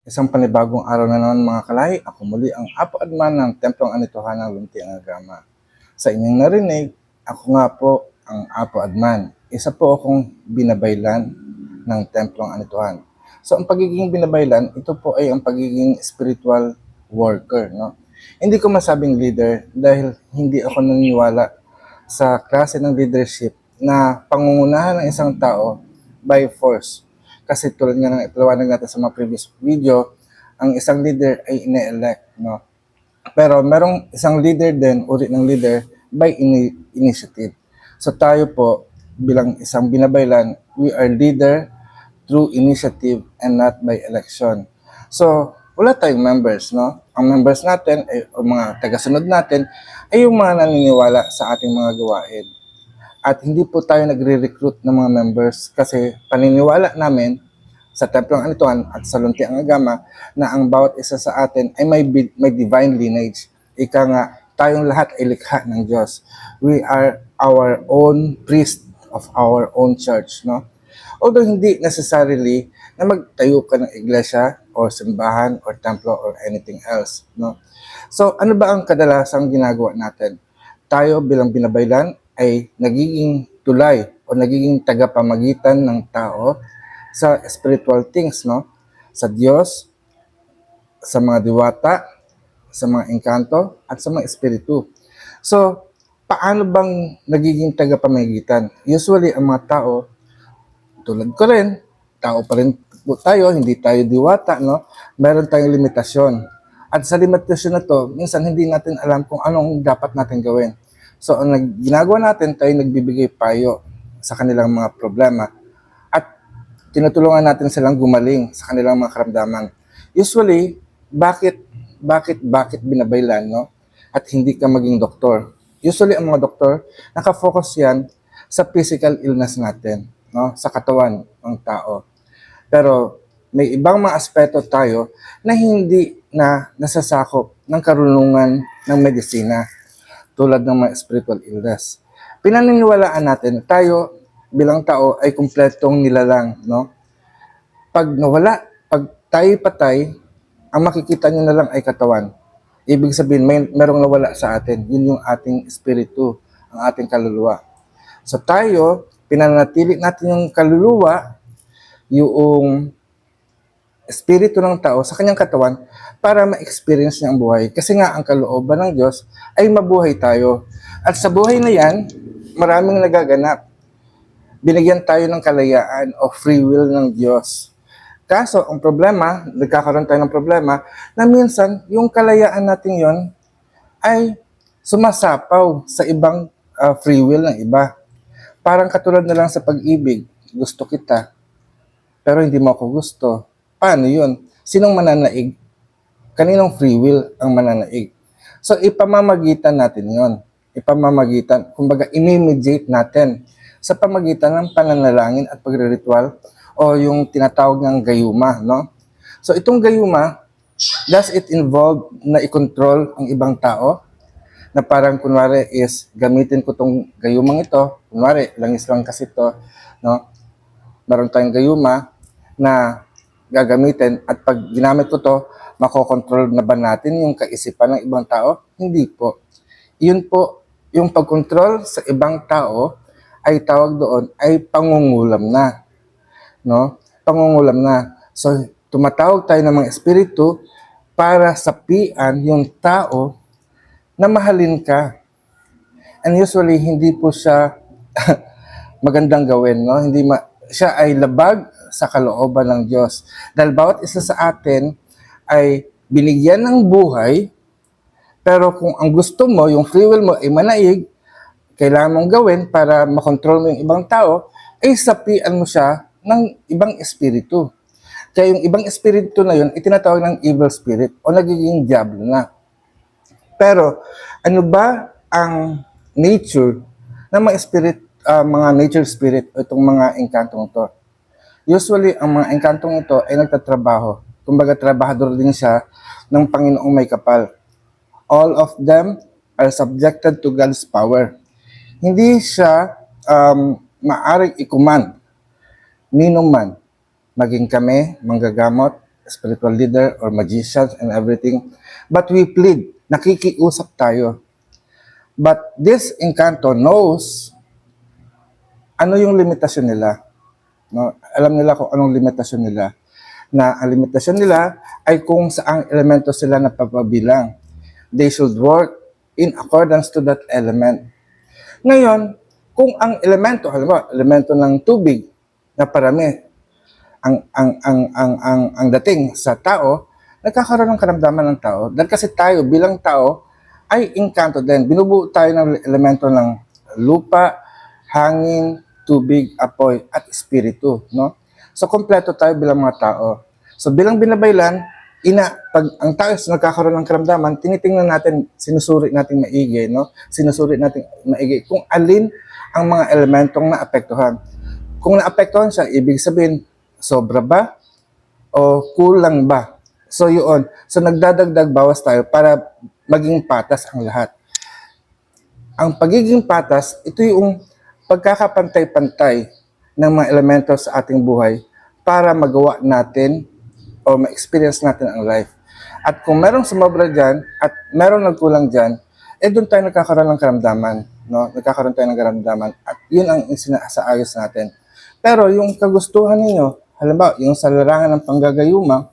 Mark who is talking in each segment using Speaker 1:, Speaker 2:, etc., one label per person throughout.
Speaker 1: Isang panibagong araw na naman mga kalay, ako muli ang Apo Adman ng Templong Anitohan ng Lunti Agama. Sa inyong narinig, ako nga po ang Apo Adman. Isa po akong binabaylan ng Templong Anitohan. So ang pagiging binabaylan, ito po ay ang pagiging spiritual worker. No? Hindi ko masabing leader dahil hindi ako naniniwala sa klase ng leadership na pangungunahan ng isang tao by force. Kasi tulad nga ng ipalawanag natin sa mga previous video, ang isang leader ay ine-elect. No? Pero merong isang leader din, uri ng leader, by ini- initiative. So tayo po, bilang isang binabaylan, we are leader through initiative and not by election. So, wala tayong members, no? Ang members natin, ay, o mga tagasunod natin, ay yung mga naniniwala sa ating mga gawain. At hindi po tayo nagre-recruit ng mga members kasi paniniwala namin sa Templong Anituan at sa Lunti ang Agama na ang bawat isa sa atin ay may, may divine lineage. Ika nga, tayong lahat ay likha ng Diyos. We are our own priest of our own church, no? Although hindi necessarily na magtayo ka ng iglesia or simbahan or templo or anything else, no? So, ano ba ang kadalasang ginagawa natin? Tayo bilang binabaylan ay nagiging tulay o nagiging tagapamagitan ng tao sa spiritual things, no? Sa Diyos, sa mga diwata, sa mga engkanto, at sa mga espiritu. So, paano bang nagiging tagapamagitan? Usually, ang mga tao, tulad ko rin, tao pa rin po tayo, hindi tayo diwata, no? Meron tayong limitasyon. At sa limitasyon na to, minsan hindi natin alam kung anong dapat natin gawin. So, ang nag- ginagawa natin, tayo nagbibigay payo sa kanilang mga problema. At tinutulungan natin silang gumaling sa kanilang mga karamdaman. Usually, bakit, bakit, bakit binabaylan, no? At hindi ka maging doktor. Usually, ang mga doktor, nakafocus yan sa physical illness natin, no? Sa katawan ng tao. Pero, may ibang mga aspeto tayo na hindi na nasasakop ng karunungan ng medisina tulad ng mga spiritual illness. Pinaniniwalaan natin na tayo bilang tao ay kumpletong nilalang, no? Pag nawala, pag tayo patay, ang makikita nyo na lang ay katawan. Ibig sabihin, may merong nawala sa atin. Yun yung ating espiritu, ang ating kaluluwa. So tayo, pinanatili natin yung kaluluwa, yung espiritu ng tao sa kanyang katawan para ma-experience niya ang buhay. Kasi nga, ang kalooban ng Diyos ay mabuhay tayo. At sa buhay na yan, maraming nagaganap. Binigyan tayo ng kalayaan o free will ng Diyos. Kaso, ang problema, nagkakaroon tayo ng problema, na minsan, yung kalayaan natin yon ay sumasapaw sa ibang ah, free will ng iba. Parang katulad na lang sa pag-ibig, gusto kita, pero hindi mo ako gusto. Paano yun? Sinong mananaig? Kaninong free will ang mananaig? So, ipamamagitan natin yon. Ipamamagitan. Kumbaga, imimediate natin sa pamagitan ng pananalangin at pagre-ritual o yung tinatawag ng gayuma, no? So, itong gayuma, does it involve na i-control ang ibang tao? Na parang kunwari is gamitin ko tong gayumang ito, kunwari langis lang kasi ito, no? Meron tayong gayuma na gagamitin at pag ginamit ko to, makokontrol na ba natin yung kaisipan ng ibang tao? Hindi po. Yun po, yung pagkontrol sa ibang tao ay tawag doon ay pangungulam na. No? Pangungulam na. So, tumatawag tayo ng mga espiritu para sapian yung tao na mahalin ka. And usually, hindi po siya magandang gawin, no? Hindi ma siya ay labag sa kalooban ng Diyos. Dahil bawat isa sa atin ay binigyan ng buhay, pero kung ang gusto mo, yung free will mo ay manaig, kailangan mong gawin para makontrol mo yung ibang tao, ay sapian mo siya ng ibang espiritu. Kaya yung ibang espiritu na yun, itinatawag ng evil spirit o nagiging diablo na. Pero ano ba ang nature ng mga spirit, ah, mga nature spirit o itong mga engkantong to? Usually, ang mga engkantong ito ay nagtatrabaho. Kumbaga, trabahador din siya ng Panginoong may kapal. All of them are subjected to God's power. Hindi siya um, maaring ikuman. Ninong man, maging kami, manggagamot, spiritual leader or magicians and everything. But we plead, nakikiusap tayo. But this Encanto knows ano yung limitasyon nila. No? Alam nila kung anong limitasyon nila. Na ang limitasyon nila ay kung saang elemento sila napapabilang. They should work in accordance to that element. Ngayon, kung ang elemento, halimbawa, elemento ng tubig na parami, ang ang ang ang ang, ang dating sa tao, nagkakaroon ng karamdaman ng tao. Dahil kasi tayo bilang tao ay engkanto din. Binubuo tayo ng elemento ng lupa, hangin, tubig, apoy, at espiritu, no? So kompleto tayo bilang mga tao. So bilang binabaylan, ina pag ang tao is nagkakaroon ng karamdaman, tinitingnan natin, sinusuri natin maigi, no? Sinusuri natin maigi kung alin ang mga elementong naapektuhan. Kung naapektuhan siya, ibig sabihin sobra ba o kulang ba? So yun. So nagdadagdag bawas tayo para maging patas ang lahat. Ang pagiging patas, ito yung pagkakapantay-pantay ng mga elemento sa ating buhay para magawa natin o ma-experience natin ang life. At kung merong sumobra dyan at merong nagkulang dyan, eh doon tayo nagkakaroon ng karamdaman. No? Nagkakaroon tayo ng karamdaman. At yun ang sinasaayos natin. Pero yung kagustuhan ninyo, halimbawa, yung sa larangan ng panggagayuma,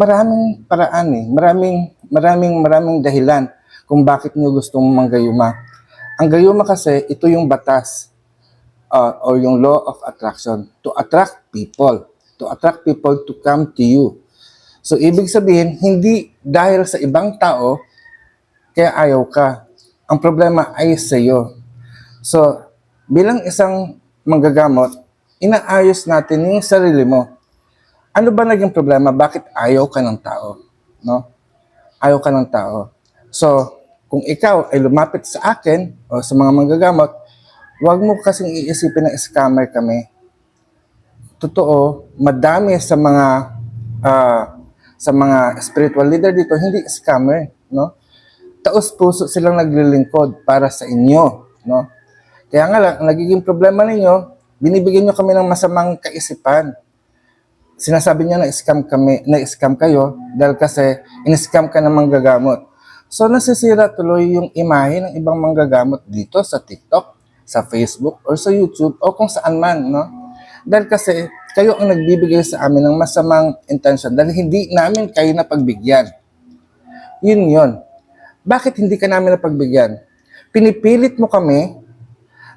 Speaker 1: maraming paraan eh. Maraming, maraming, maraming dahilan kung bakit nyo gustong manggayuma. Ang gayuma kasi, ito yung batas uh, or yung law of attraction to attract people. To attract people to come to you. So, ibig sabihin, hindi dahil sa ibang tao, kaya ayaw ka. Ang problema ay sa iyo. So, bilang isang manggagamot, inaayos natin yung sarili mo. Ano ba naging problema? Bakit ayaw ka ng tao? No? Ayaw ka ng tao. So, kung ikaw ay lumapit sa akin o sa mga manggagamot, huwag mo kasing iisipin na scammer kami. Totoo, madami sa mga ah, sa mga spiritual leader dito hindi scammer, no? Taos puso silang naglilingkod para sa inyo, no? Kaya nga lang, ang nagiging problema ninyo, binibigyan nyo kami ng masamang kaisipan. Sinasabi niya na scam kami, na scam kayo dahil kasi in-scam ka ng manggagamot. So nasisira tuloy yung imahe ng ibang manggagamot dito sa TikTok, sa Facebook, or sa YouTube, o kung saan man, no? Dahil kasi kayo ang nagbibigay sa amin ng masamang intention dahil hindi namin kayo napagbigyan. Yun yun. Bakit hindi ka namin napagbigyan? Pinipilit mo kami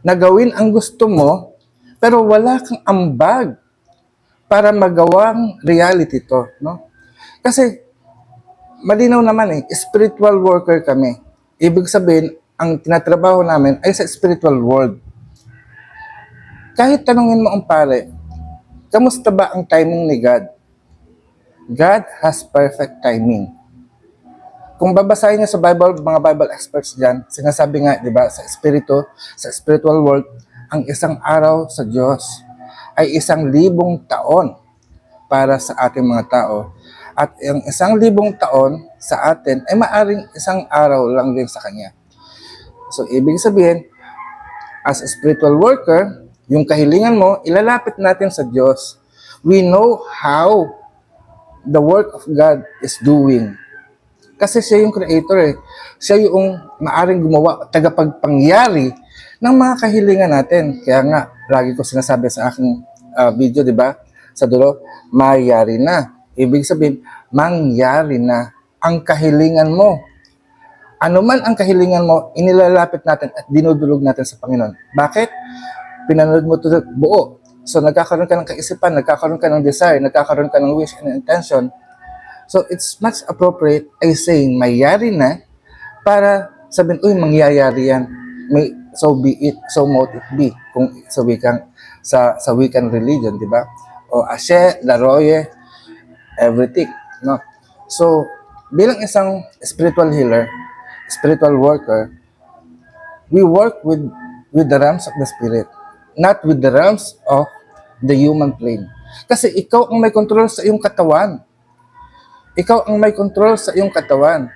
Speaker 1: na gawin ang gusto mo, pero wala kang ambag para magawang reality to, no? Kasi malinaw naman eh, spiritual worker kami. Ibig sabihin, ang tinatrabaho namin ay sa spiritual world. Kahit tanungin mo ang pare, kamusta ba ang timing ni God? God has perfect timing. Kung babasahin niyo sa Bible, mga Bible experts dyan, sinasabi nga, di ba, sa spirito, sa spiritual world, ang isang araw sa Diyos ay isang libong taon para sa ating mga tao. At ang isang libong taon sa atin ay maaring isang araw lang din sa Kanya. So, ibig sabihin, as a spiritual worker, yung kahilingan mo, ilalapit natin sa Diyos. We know how the work of God is doing. Kasi siya yung creator eh. Siya yung maaring gumawa, tagapagpangyari ng mga kahilingan natin. Kaya nga, lagi ko sinasabi sa aking ah, video, di ba? Sa dulo, mayari na. Ibig sabihin, mangyari na ang kahilingan mo. Ano man ang kahilingan mo, inilalapit natin at dinudulog natin sa Panginoon. Bakit? Pinanood mo ito buo. So nagkakaroon ka ng kaisipan, nagkakaroon ka ng desire, nagkakaroon ka ng wish and intention. So it's much appropriate ay saying mayari na para sabihin, uy, mangyayari yan. May, so be it, so mote it be. Kung sa wikang, sa, sa wikang religion, di ba? O ashe, laroye, everything. No? So, bilang isang spiritual healer, spiritual worker, we work with with the realms of the spirit, not with the realms of the human plane. Kasi ikaw ang may control sa iyong katawan. Ikaw ang may control sa iyong katawan.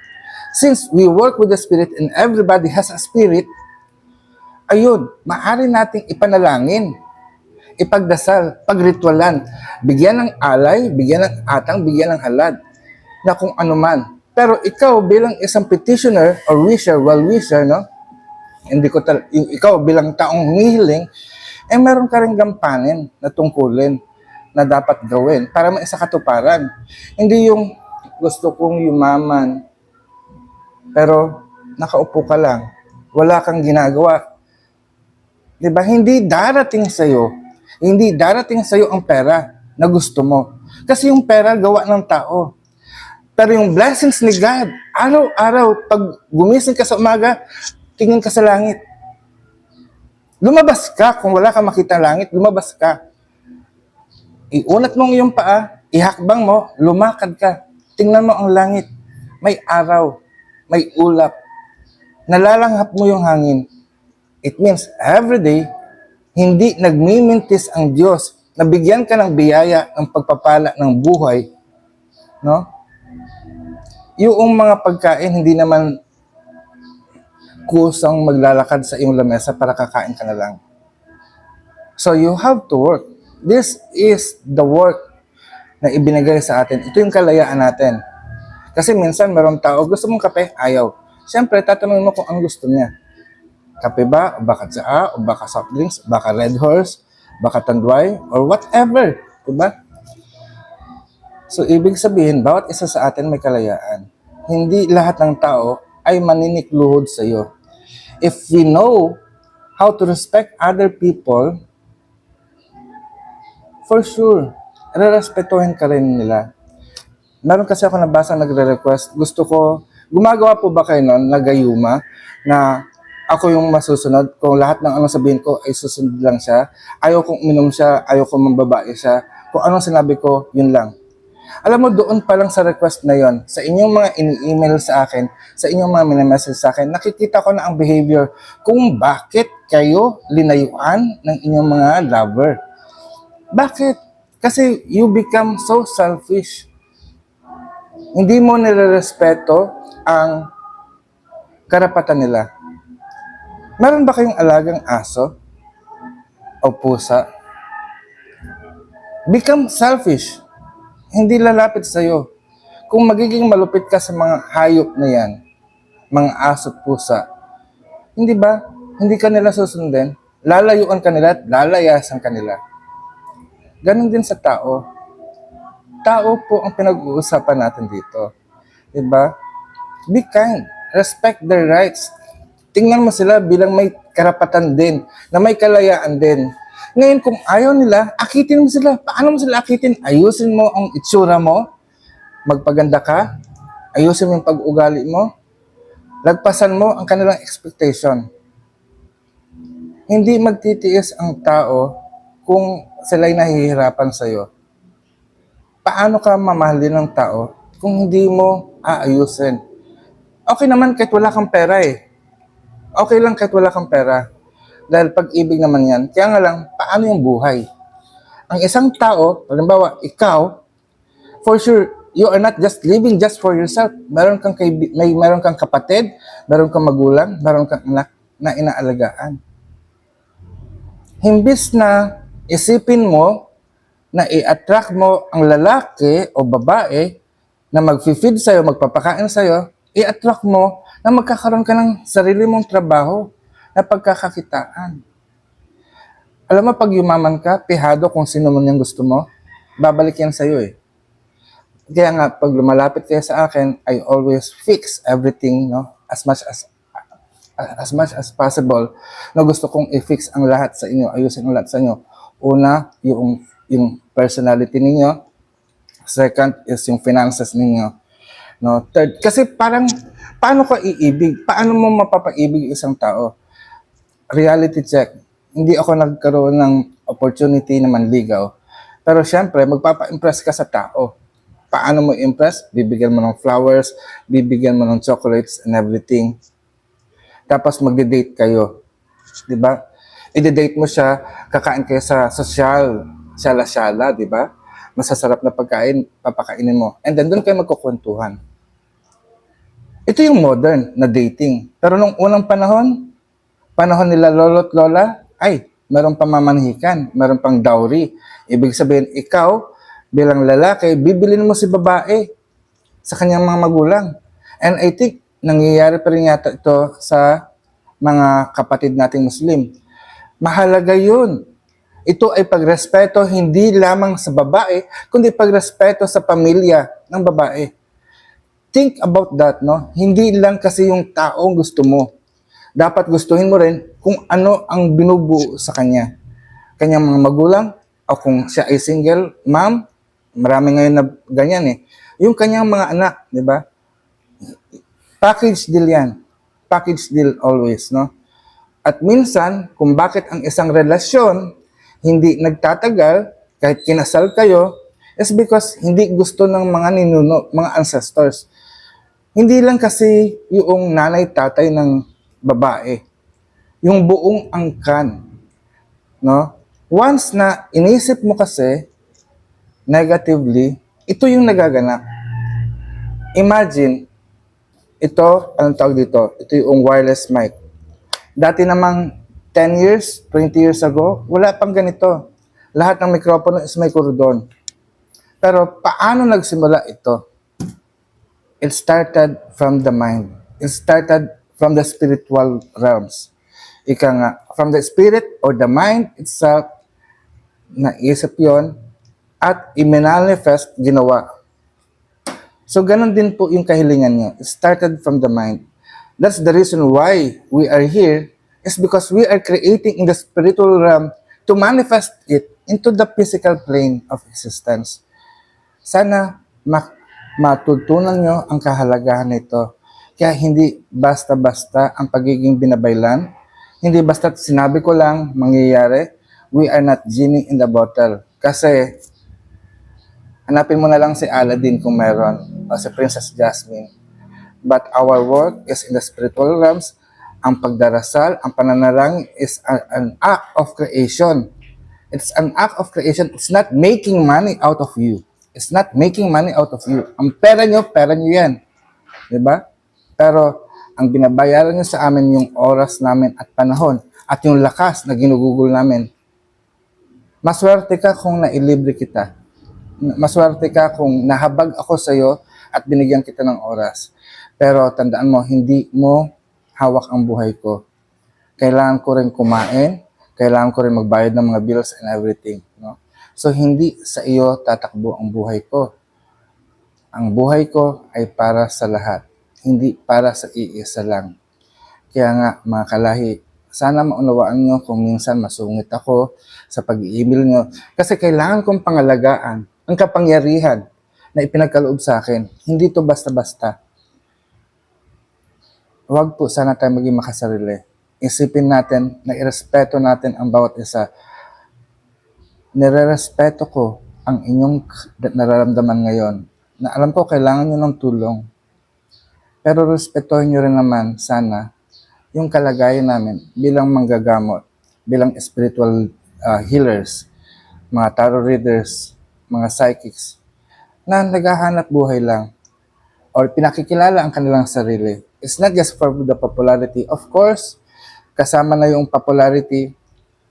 Speaker 1: Since we work with the spirit and everybody has a spirit, ayun, maaari nating ipanalangin. Ipagdasal, pagritualan, bigyan ng alay, bigyan ng atang, bigyan ng halad, na kung ano man. Pero ikaw bilang isang petitioner or wisher, well-wisher, no? Hindi ko tal- ikaw bilang taong humihiling, eh meron ka rin gampanin na tungkulin na dapat gawin para maisa katuparan. Hindi yung gusto kong yumaman, pero nakaupo ka lang, wala kang ginagawa. 'Di ba? Hindi darating sa hindi darating sa ang pera na gusto mo. Kasi yung pera gawa ng tao. Pero yung blessings ni God, araw-araw, pag gumising ka sa umaga, tingin ka sa langit. Lumabas ka, kung wala ka makita langit, lumabas ka. Iunat mo ang iyong paa, ihakbang mo, lumakad ka. Tingnan mo ang langit. May araw, may ulap. Nalalanghap mo yung hangin. It means every day, hindi nagmimintis ang Diyos na bigyan ka ng biyaya ng pagpapala ng buhay, no? Yung mga pagkain, hindi naman kusang maglalakad sa iyong lamesa para kakain ka na lang. So you have to work. This is the work na ibinigay sa atin. Ito yung kalayaan natin. Kasi minsan merong tao, gusto mong kape? Ayaw. Siyempre, tatanungin mo kung ang gusto niya. Kape ba? O baka tsaa? O baka soft drinks? Baka red horse? Baka tanduay? Or whatever. Diba? So, ibig sabihin, bawat isa sa atin may kalayaan. Hindi lahat ng tao ay maninikluhod sa iyo. If we know how to respect other people, for sure, rerespetuhin ka rin nila. Meron kasi ako nabasa nagre-request, gusto ko, gumagawa po ba kayo nun, nagayuma, na ako yung masusunod, kung lahat ng anong sabihin ko ay susunod lang siya, ayaw kong uminom siya, ayaw kong mambabae siya, kung anong sinabi ko, yun lang. Alam mo, doon pa lang sa request na yon, sa inyong mga ini-email sa akin, sa inyong mga minamessage sa akin, nakikita ko na ang behavior kung bakit kayo linayuan ng inyong mga lover. Bakit? Kasi you become so selfish. Hindi mo nire-respeto ang karapatan nila. Meron ba kayong alagang aso o pusa? Become selfish. Hindi lalapit sa'yo. Kung magiging malupit ka sa mga hayop na yan, mga aso at pusa, hindi ba? Hindi ka nila susundin. Lalayuan ka nila at lalayasan ka nila. Ganon din sa tao. Tao po ang pinag-uusapan natin dito. Diba? Be kind. Respect their rights. Tingnan mo sila bilang may karapatan din, na may kalayaan din. Ngayon, kung ayaw nila, akitin mo sila. Paano mo sila akitin? Ayusin mo ang itsura mo. Magpaganda ka. Ayusin mo yung pag-ugali mo. Lagpasan mo ang kanilang expectation. Hindi magtitiis ang tao kung sila'y nahihirapan sa'yo. Paano ka mamahalin ng tao kung hindi mo aayusin? Okay naman kahit wala kang pera eh. Okay lang kahit wala kang pera. Dahil pag-ibig naman yan, kaya nga lang, paano yung buhay? Ang isang tao, halimbawa, ikaw, for sure, you are not just living just for yourself. Meron kang, kaibi- may, meron kang kapatid, meron kang magulang, meron kang anak na inaalagaan. Himbis na isipin mo na i-attract mo ang lalaki o babae na mag-feed sa'yo, magpapakain sa'yo, i-attract mo na magkakaroon ka ng sarili mong trabaho na pagkakakitaan. Alam mo, pag yumaman ka, pihado kung sino man yung gusto mo, babalik yan sa'yo eh. Kaya nga, pag lumalapit kayo sa akin, I always fix everything, no? As much as as much as possible na gusto kong i-fix ang lahat sa inyo, ayusin ang lahat sa inyo. Una, yung, yung personality ninyo. Second is yung finances ninyo. No? Third, kasi parang, paano ka iibig? Paano mo mapapaibig isang tao? Reality check. Hindi ako nagkaroon ng opportunity na manligaw. Pero syempre, magpapa-impress ka sa tao. Paano mo impress? Bibigyan mo ng flowers, bibigyan mo ng chocolates and everything tapos magde-date kayo. 'Di ba? I-date mo siya, kakain kayo sa social, syala-syala, 'di ba? Masasarap na pagkain, papakainin mo. And then doon kayo magkukwentuhan. Ito yung modern na dating. Pero nung unang panahon, panahon nila lolo't lola, ay, Meron pang mamanhikan, meron pang dowry. Ibig sabihin, ikaw, bilang lalaki, bibilin mo si babae sa kanyang mga magulang. And I think, nangyayari pa rin yata ito sa mga kapatid nating Muslim. Mahalaga yun. Ito ay pagrespeto hindi lamang sa babae, kundi pagrespeto sa pamilya ng babae. Think about that, no? Hindi lang kasi yung taong gusto mo. Dapat gustuhin mo rin kung ano ang binubuo sa kanya. Kanyang mga magulang, o kung siya ay single mom, marami ngayon na ganyan eh. Yung kanyang mga anak, di ba? Package deal yan. Package deal always, no? At minsan, kung bakit ang isang relasyon hindi nagtatagal, kahit kinasal kayo, is because hindi gusto ng mga ninuno, mga ancestors. Hindi lang kasi yung nanay tatay ng babae. Yung buong angkan. No? Once na inisip mo kasi negatively, ito yung nagaganap. Imagine, ito, anong tawag dito? Ito yung wireless mic. Dati namang 10 years, 20 years ago, wala pang ganito. Lahat ng mikropono is may kordon. Pero paano nagsimula ito? It started from the mind. It started from the spiritual realms. Ika nga, from the spirit or the mind itself, naisip yon at iminanifest ginawa. So, ganun din po yung kahilingan niya. It started from the mind. That's the reason why we are here is because we are creating in the spiritual realm to manifest it into the physical plane of existence. Sana ma- matutunan nyo ang kahalagahan nito. Kaya hindi basta-basta ang pagiging binabaylan. Hindi basta sinabi ko lang mangyayari. We are not genie in the bottle. Kasi hanapin mo na lang si Aladdin kung meron o si Princess Jasmine. But our work is in the spiritual realms. Ang pagdarasal, ang pananarang is a- an act of creation. It's an act of creation. It's not making money out of you. It's not making money out of you. Ang pera nyo, pera nyo yan. Ba? Pero ang binabayaran nyo sa amin yung oras namin at panahon at yung lakas na ginugugol namin. Maswerte ka kung nailibre kita. Maswerte ka kung nahabag ako sa iyo at binigyan kita ng oras. Pero tandaan mo, hindi mo hawak ang buhay ko. Kailangan ko rin kumain, kailangan ko rin magbayad ng mga bills and everything. No? So, hindi sa iyo tatakbo ang buhay ko. Ang buhay ko ay para sa lahat, hindi para sa iisa lang. Kaya nga, mga kalahi, sana maunawaan nyo kung minsan masungit ako sa pag-i-email nyo. Kasi kailangan kong pangalagaan ang kapangyarihan na ipinagkaloob sa akin. Hindi to basta-basta. Huwag po sana tayo maging makasarili. Isipin natin na irespeto natin ang bawat isa. Nirerespeto ko ang inyong nararamdaman ngayon na alam ko kailangan nyo ng tulong. Pero respetuhin nyo rin naman sana yung kalagayan namin bilang manggagamot, bilang spiritual uh, healers, mga tarot readers, mga psychics, na naghahanap buhay lang or pinakikilala ang kanilang sarili. It's not just for the popularity. Of course, kasama na yung popularity,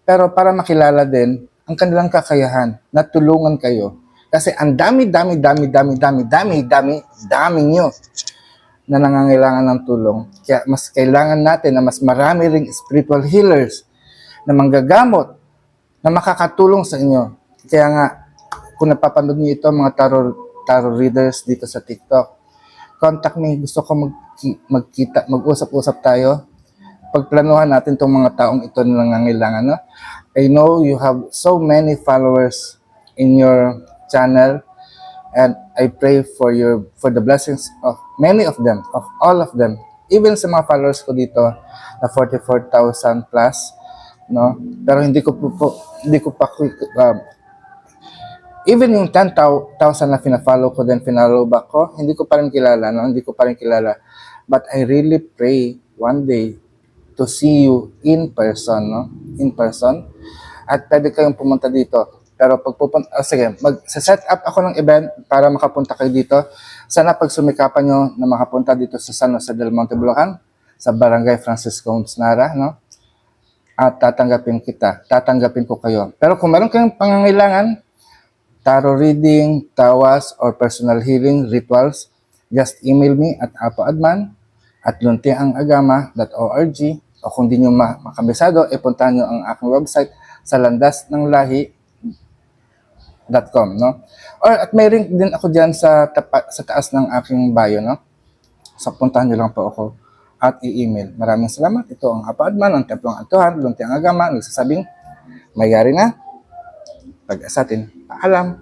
Speaker 1: pero para makilala din ang kanilang kakayahan na tulungan kayo. Kasi ang dami, dami, dami, dami, dami, dami, dami, dami nyo na nangangailangan ng tulong. Kaya mas kailangan natin na mas marami ring spiritual healers na manggagamot na makakatulong sa inyo. Kaya nga, kung napapanood niyo ito, mga tarot, tarot readers dito sa TikTok, contact me. Gusto ko magki- magkita, mag-usap-usap tayo. Pagplanuhan natin itong mga taong ito na nangangailangan. No? I know you have so many followers in your channel and I pray for your for the blessings of many of them, of all of them. Even sa mga followers ko dito na 44,000 plus, no? Pero hindi ko po, po hindi ko pa uh, even yung 10,000 na fina-follow ko then finalo back ko, hindi ko pa rin kilala, no? Hindi ko pa rin kilala. But I really pray one day to see you in person, no? In person. At pwede kayong pumunta dito. Pero pag pupunta, oh, sige, mag-set up ako ng event para makapunta kayo dito. Sana pag sumikapan nyo na makapunta dito sa San Jose del Monte, Bulacan, sa Barangay Francisco Nara, no? at tatanggapin kita, tatanggapin ko kayo. Pero kung meron kayong pangangailangan, tarot reading, tawas, or personal healing rituals, just email me at apaadman at luntiangagama.org o kung di nyo ma- makabisado, e puntahan nyo ang aking website sa landasnanglahi.com, no? Or at may link din ako diyan sa tapa, sa taas ng aking bio, no? So puntahan nyo lang po ako at i-email. Maraming salamat. Ito ang Apaadman, ang Templong Antuhan, Luntiang Agama, nagsasabing, mayari na, pag-asatin, paalam.